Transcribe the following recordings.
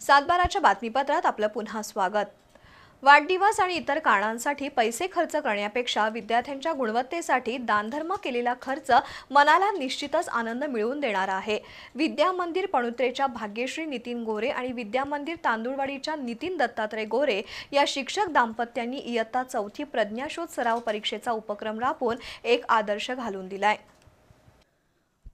सातबाराच्या बातमीपत्रात आपलं पुन्हा स्वागत. वाढदिवस आणि इतर कारणांसाठी पैसे खर्च करण्यापेक्षा विद्यार्थ्यांच्या गुणवत्तेसाठी दानधर्म केलेला खर्च मनाला निश्चितच आनंद मिळवून देणारा आहे. विद्या मंदिर पणुत्रेच्या भाग्यश्री नितीन गोरे आणि विद्या मंदिर तांदूळवाडीच्या नितीन दत्तात्रय गोरे या शिक्षक दाम्पत्यांनी इयत्ता चौथी प्रज्ञाशोध सराव परीक्षेचा उपक्रम राबवून एक आदर्श घालून दिलाय.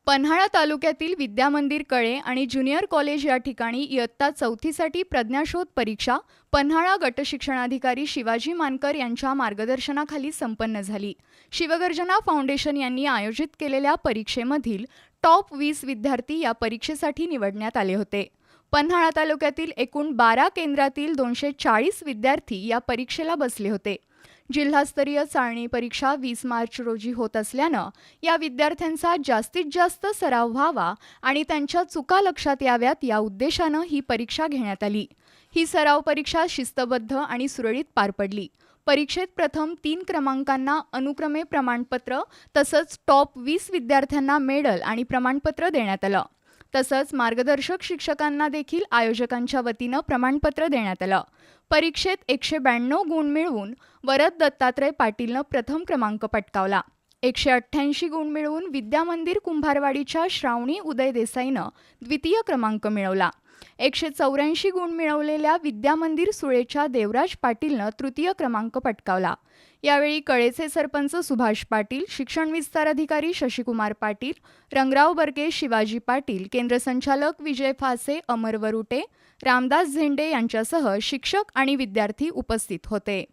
पन्हाळा तालुक्यातील विद्यामंदिर कळे आणि ज्युनियर कॉलेज या ठिकाणी इयत्ता चौथीसाठी प्रज्ञाशोध परीक्षा पन्हाळा गटशिक्षणाधिकारी शिवाजी मानकर यांच्या मार्गदर्शनाखाली संपन्न झाली. शिवगर्जना फाउंडेशन यांनी आयोजित केलेल्या परीक्षेमधील टॉप वीस विद्यार्थी या परीक्षेसाठी निवडण्यात आले होते. पन्हाळा तालुक्यातील एकूण बारा केंद्रातील दोनशे चाळीस विद्यार्थी या परीक्षेला बसले होते. जिल्हास्तरीय चाळणी परीक्षा वीस मार्च रोजी होत असल्यानं या विद्यार्थ्यांचा जास्तीत जास्त सराव व्हावा आणि त्यांच्या चुका लक्षात याव्यात या उद्देशानं ही परीक्षा घेण्यात आली. ही सराव परीक्षा शिस्तबद्ध आणि सुरळीत पार पडली. परीक्षेत प्रथम तीन क्रमांकांना अनुक्रमे प्रमाणपत्र तसंच टॉप वीस विद्यार्थ्यांना मेडल आणि प्रमाणपत्र देण्यात आलं. तसंच मार्गदर्शक शिक्षकांना देखील आयोजकांच्या वतीनं प्रमाणपत्र देण्यात आलं. परीक्षेत एकशे ब्याण्णव गुण मिळवून वरद दत्तात्रय पाटीलनं प्रथम क्रमांक पटकावला. एकशे अठ्ठ्याऐंशी गुण मिळवून विद्यामंदिर कुंभारवाडीच्या श्रावणी उदय देसाईनं द्वितीय क्रमांक मिळवला. एकशे चौऱ्याऐंशी गुण मिळवलेल्या विद्यामंदिर सुळेच्या देवराज पाटीलनं तृतीय क्रमांक पटकावला. यावेळी कळेचे सरपंच सुभाष पाटील शिक्षण विस्तार अधिकारी शशिकुमार पाटील रंगराव बर्गे शिवाजी पाटील केंद्र संचालक विजय फासे अमर वरुटे रामदास झेंडे यांच्यासह शिक्षक आणि विद्यार्थी उपस्थित होते.